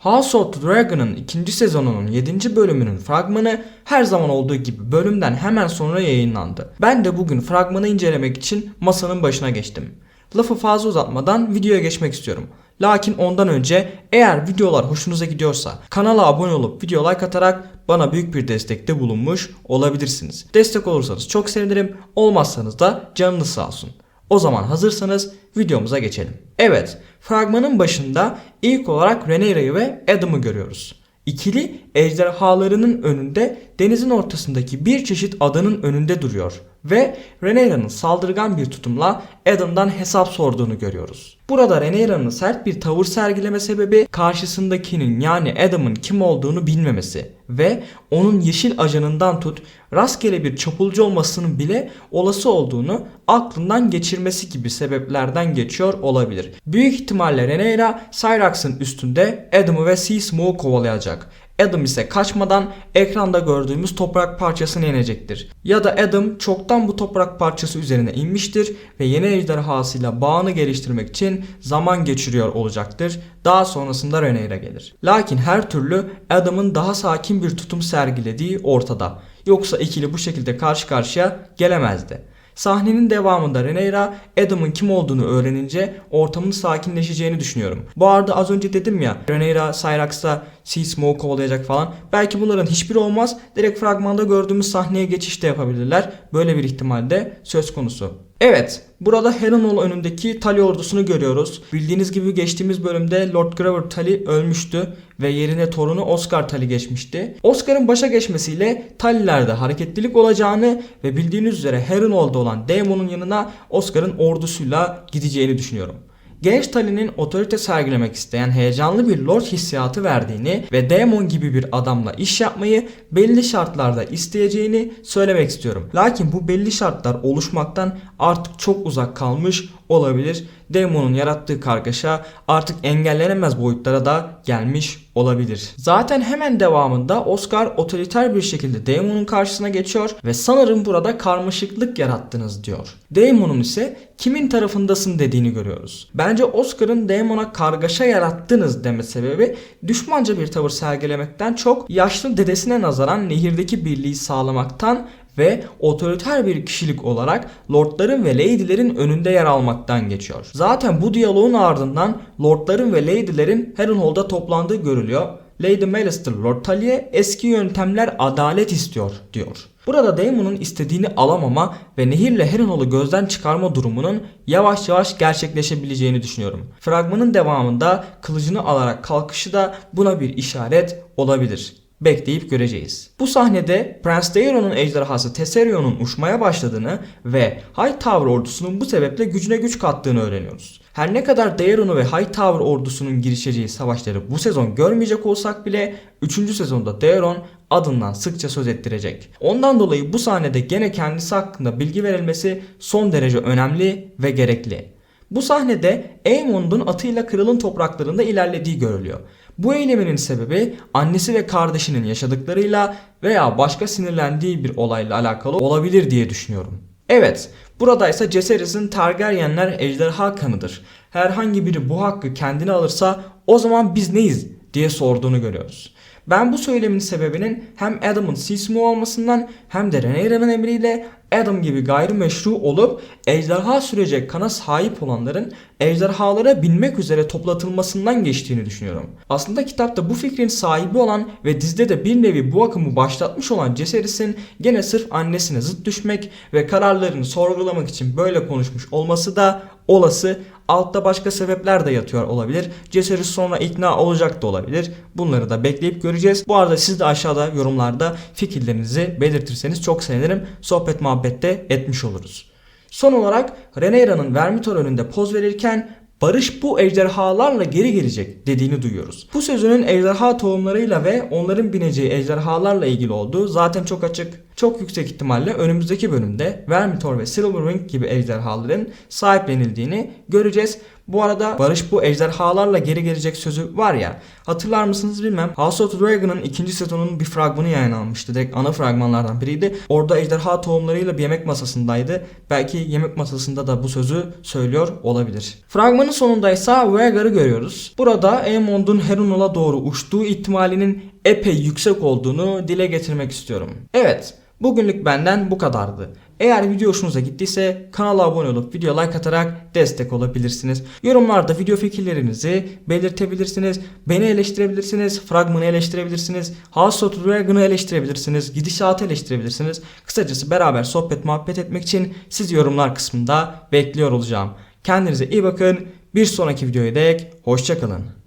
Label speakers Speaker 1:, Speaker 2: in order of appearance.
Speaker 1: House of the Dragon'ın ikinci sezonunun 7. bölümünün fragmanı her zaman olduğu gibi bölümden hemen sonra yayınlandı. Ben de bugün fragmanı incelemek için masanın başına geçtim. Lafı fazla uzatmadan videoya geçmek istiyorum. Lakin ondan önce eğer videolar hoşunuza gidiyorsa kanala abone olup video like atarak bana büyük bir destekte bulunmuş olabilirsiniz. Destek olursanız çok sevinirim. Olmazsanız da canınız sağ olsun. O zaman hazırsanız videomuza geçelim. Evet, fragmanın başında ilk olarak Rhaenyra'yı ve Adam'ı görüyoruz. İkili ejderhalarının önünde denizin ortasındaki bir çeşit adanın önünde duruyor ve Rhaenyra'nın saldırgan bir tutumla Adam'dan hesap sorduğunu görüyoruz. Burada Rhaenyra'nın sert bir tavır sergileme sebebi karşısındakinin yani Adam'ın kim olduğunu bilmemesi ve onun yeşil ajanından tut rastgele bir çapulcu olmasının bile olası olduğunu aklından geçirmesi gibi sebeplerden geçiyor olabilir. Büyük ihtimalle Rhaenyra Cyrax'ın üstünde Adam'ı ve Sea Smoke'u kovalayacak. Adam ise kaçmadan ekranda gördüğümüz toprak parçasına inecektir. Ya da Adam çoktan bu toprak parçası üzerine inmiştir ve yeni ejderhasıyla bağını geliştirmek için zaman geçiriyor olacaktır. Daha sonrasında Rhaenyra gelir. Lakin her türlü Adam'ın daha sakin bir tutum sergilediği ortada. Yoksa ikili bu şekilde karşı karşıya gelemezdi. Sahnenin devamında Rhaenyra Adam'ın kim olduğunu öğrenince ortamın sakinleşeceğini düşünüyorum. Bu arada az önce dedim ya Rhaenyra Cyrax'ta Sea Smoke kovalayacak falan. Belki bunların hiçbiri olmaz. Direkt fragmanda gördüğümüz sahneye geçiş de yapabilirler. Böyle bir ihtimal de söz konusu. Evet, burada Harrenhal önündeki Tully ordusunu görüyoruz. Bildiğiniz gibi geçtiğimiz bölümde Lord Grover Tully ölmüştü ve yerine torunu Oscar Tully geçmişti. Oscar'ın başa geçmesiyle Tully'lerde hareketlilik olacağını ve bildiğiniz üzere Harrenhal'da olan Daemon'un yanına Oscar'ın ordusuyla gideceğini düşünüyorum genç Tully'nin otorite sergilemek isteyen heyecanlı bir lord hissiyatı verdiğini ve Daemon gibi bir adamla iş yapmayı belli şartlarda isteyeceğini söylemek istiyorum. Lakin bu belli şartlar oluşmaktan artık çok uzak kalmış olabilir. Daemon'un yarattığı kargaşa artık engellenemez boyutlara da gelmiş olabilir. Zaten hemen devamında Oscar otoriter bir şekilde Daemon'un karşısına geçiyor ve sanırım burada karmaşıklık yarattınız diyor. Daemon'un ise kimin tarafındasın dediğini görüyoruz. Bence Oscar'ın Daemon'a kargaşa yarattınız deme sebebi düşmanca bir tavır sergilemekten çok yaşlı dedesine nazaran nehirdeki birliği sağlamaktan ve otoriter bir kişilik olarak lordların ve lady'lerin önünde yer almaktan geçiyor. Zaten bu diyaloğun ardından lordların ve lady'lerin Harrenhal'da toplandığı görülüyor. Lady Malister Lord Tully'e eski yöntemler adalet istiyor diyor. Burada Daemon'un istediğini alamama ve nehirle Harrenhal'ı gözden çıkarma durumunun yavaş yavaş gerçekleşebileceğini düşünüyorum. Fragmanın devamında kılıcını alarak kalkışı da buna bir işaret olabilir bekleyip göreceğiz. Bu sahnede Prens Daeron'un ejderhası Tesserion'un uçmaya başladığını ve Hightower ordusunun bu sebeple gücüne güç kattığını öğreniyoruz. Her ne kadar Daeron'u ve Hightower ordusunun girişeceği savaşları bu sezon görmeyecek olsak bile 3. sezonda Daeron adından sıkça söz ettirecek. Ondan dolayı bu sahnede gene kendisi hakkında bilgi verilmesi son derece önemli ve gerekli. Bu sahnede Aemond'un atıyla kralın topraklarında ilerlediği görülüyor. Bu eyleminin sebebi annesi ve kardeşinin yaşadıklarıyla veya başka sinirlendiği bir olayla alakalı olabilir diye düşünüyorum. Evet, burada ise Jaceres'in Targaryenler ejderha kanıdır. Herhangi biri bu hakkı kendine alırsa o zaman biz neyiz diye sorduğunu görüyoruz. Ben bu söylemin sebebinin hem Adam'ın Sismu olmasından hem de Rhaenyra'nın emriyle Adam gibi gayrimeşru olup ejderha sürecek kana sahip olanların ejderhalara binmek üzere toplatılmasından geçtiğini düşünüyorum. Aslında kitapta bu fikrin sahibi olan ve dizide de bir nevi bu akımı başlatmış olan Jaceres'in gene sırf annesine zıt düşmek ve kararlarını sorgulamak için böyle konuşmuş olması da olası. Altta başka sebepler de yatıyor olabilir. Jaceres sonra ikna olacak da olabilir. Bunları da bekleyip göreceğiz. Bu arada siz de aşağıda yorumlarda fikirlerinizi belirtirseniz çok sevinirim. Sohbet muhabbette etmiş oluruz. Son olarak Rhaenyra'nın Vermithor önünde poz verirken Barış bu ejderhalarla geri gelecek dediğini duyuyoruz. Bu sözünün ejderha tohumlarıyla ve onların bineceği ejderhalarla ilgili olduğu zaten çok açık. Çok yüksek ihtimalle önümüzdeki bölümde Vermithor ve Silverwing gibi ejderhaların sahiplenildiğini göreceğiz. Bu arada Barış bu ejderhalarla geri gelecek sözü var ya hatırlar mısınız bilmem. House of Dragon'ın ikinci sezonunun bir fragmanı yayınlanmıştı. Direkt ana fragmanlardan biriydi. Orada ejderha tohumlarıyla bir yemek masasındaydı. Belki yemek masasında da bu sözü söylüyor olabilir. Fragmanın sonunda ise Vhagar'ı görüyoruz. Burada Aemond'un Herunal'a doğru uçtuğu ihtimalinin epey yüksek olduğunu dile getirmek istiyorum. Evet, bugünlük benden bu kadardı. Eğer video hoşunuza gittiyse kanala abone olup video like atarak destek olabilirsiniz. Yorumlarda video fikirlerinizi belirtebilirsiniz. Beni eleştirebilirsiniz. Fragmanı eleştirebilirsiniz. House of Dragon'ı eleştirebilirsiniz. Gidişatı eleştirebilirsiniz. Kısacası beraber sohbet muhabbet etmek için sizi yorumlar kısmında bekliyor olacağım. Kendinize iyi bakın. Bir sonraki videoya dek hoşçakalın.